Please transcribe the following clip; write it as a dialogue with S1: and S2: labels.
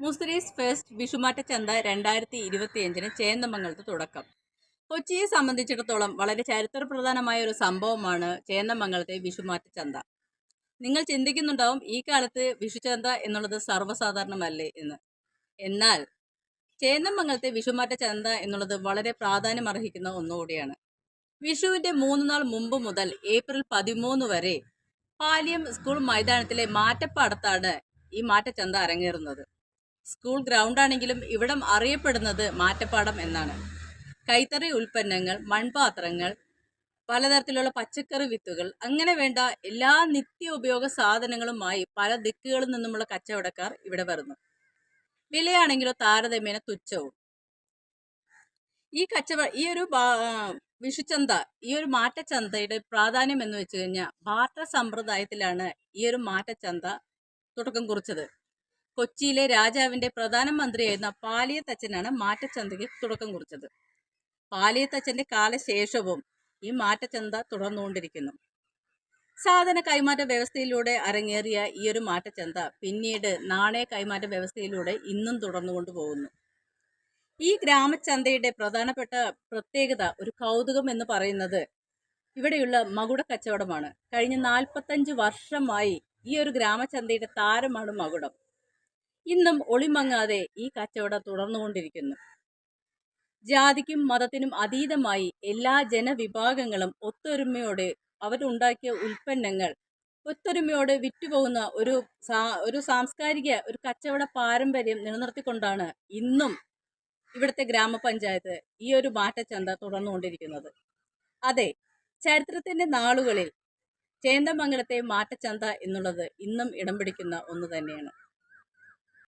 S1: Muziris fest വിഷുമാറ്റ ചന്ത രണ്ടായിരത്തി ഇരുപത്തിയഞ്ചിന് ചേന്നമംഗലത്ത് തുടക്കം. കൊച്ചിയെ സംബന്ധിച്ചിടത്തോളം വളരെ ചരിത്രപ്രധാനമായ ഒരു സംഭവമാണ് ചേന്നമംഗലത്തെ വിഷുമാറ്റ ചന്ത നിങ്ങൾ ചിന്തിക്കുന്നുണ്ടാവും ഈ കാലത്ത് വിഷുചന്ത എന്നുള്ളത് സർവസാധാരണമല്ലേ എന്ന്. എന്നാൽ ചേന്നമംഗലത്തെ വിഷുമാറ്റ ചന്ത എന്നുള്ളത് വളരെ പ്രാധാന്യം അർഹിക്കുന്ന ഒന്നുകൂടിയാണ്. വിഷുവിന്റെ മൂന്ന് നാൾ മുമ്പ് മുതൽ ഏപ്രിൽ പതിമൂന്ന് വരെ പാലിയം സ്കൂൾ മൈതാനത്തിലെ മാറ്റപ്പാടത്താണ് ഈ മാറ്റച്ചന്ത അരങ്ങേറുന്നത്. സ്കൂൾ ഗ്രൗണ്ട് ആണെങ്കിലും ഇവിടം അറിയപ്പെടുന്നത് മാറ്റപ്പാടം എന്നാണ്. കൈത്തറി ഉൽപ്പന്നങ്ങൾ മൺപാത്രങ്ങൾ പലതരത്തിലുള്ള പച്ചക്കറി വിത്തുകൾ അങ്ങനെ വേണ്ട എല്ലാ നിത്യോപയോഗ സാധനങ്ങളുമായി പല ദിക്കുകളിൽ നിന്നുമുള്ള കച്ചവടക്കാർ ഇവിടെ വരുന്നു. വിലയാണെങ്കിലോ താരതമ്യേന തുച്ഛവും. ഈ കച്ചവട ഈ ഒരു വിഷുചന്ത ഈ ഒരു മാറ്റച്ചന്തയുടെ പ്രാധാന്യം എന്ന് വെച്ച് കഴിഞ്ഞാൽ ബാർട്ടർ സമ്പ്രദായത്തിലാണ് ഈ ഒരു മാറ്റച്ചന്ത തുടക്കം കുറിച്ചത്. കൊച്ചിയിലെ രാജാവിന്റെ പ്രധാനമന്ത്രിയായിരുന്ന പാലിയത്തച്ഛനാണ് മാറ്റച്ചന്തയ്ക്ക് തുടക്കം കുറിച്ചത്. പാലിയത്തച്ഛന്റെ കാലശേഷവും ഈ മാറ്റച്ചന്ത തുടർന്നുകൊണ്ടിരിക്കുന്നു. സാധന കൈമാറ്റ വ്യവസ്ഥയിലൂടെ അരങ്ങേറിയ ഈ ഒരു മാറ്റച്ചന്ത പിന്നീട് നാണയ കൈമാറ്റ വ്യവസ്ഥയിലൂടെ ഇന്നും തുടർന്നുകൊണ്ടു പോകുന്നു. ഈ ഗ്രാമചന്തയുടെ പ്രധാനപ്പെട്ട പ്രത്യേകത ഒരു കൗതുകം എന്ന് പറയുന്നത് ഇവിടെയുള്ള മകുട കച്ചവടമാണ്. കഴിഞ്ഞ നാൽപ്പത്തഞ്ച് വർഷമായി ഈ ഒരു ഗ്രാമചന്തയുടെ താരമാണ് മകുടം. ഇന്നും ഒളിമങ്ങാതെ ഈ കച്ചവടം തുടർന്നുകൊണ്ടിരിക്കുന്നു. ജാതിക്കും മതത്തിനും അതീതമായി എല്ലാ ജനവിഭാഗങ്ങളും ഒത്തൊരുമയോടെ അവരുണ്ടാക്കിയ ഉൽപ്പന്നങ്ങൾ ഒത്തൊരുമയോടെ വിറ്റുപോകുന്ന ഒരു ഒരു സാംസ്കാരിക ഒരു കച്ചവട പാരമ്പര്യം നിലനിർത്തിക്കൊണ്ടാണ് ഇന്നും ഇവിടുത്തെ ഗ്രാമപഞ്ചായത്ത് ഈ ഒരു മാറ്റച്ചന്ത തുടർന്നുകൊണ്ടിരിക്കുന്നത്. അതെ ചരിത്രത്തിന്റെ നാളുകളിൽ ചേന്ദമംഗലത്തെ മാറ്റച്ചന്ത എന്നുള്ളത് ഇന്നും ഇടം പിടിക്കുന്ന ഒന്ന് തന്നെയാണ്.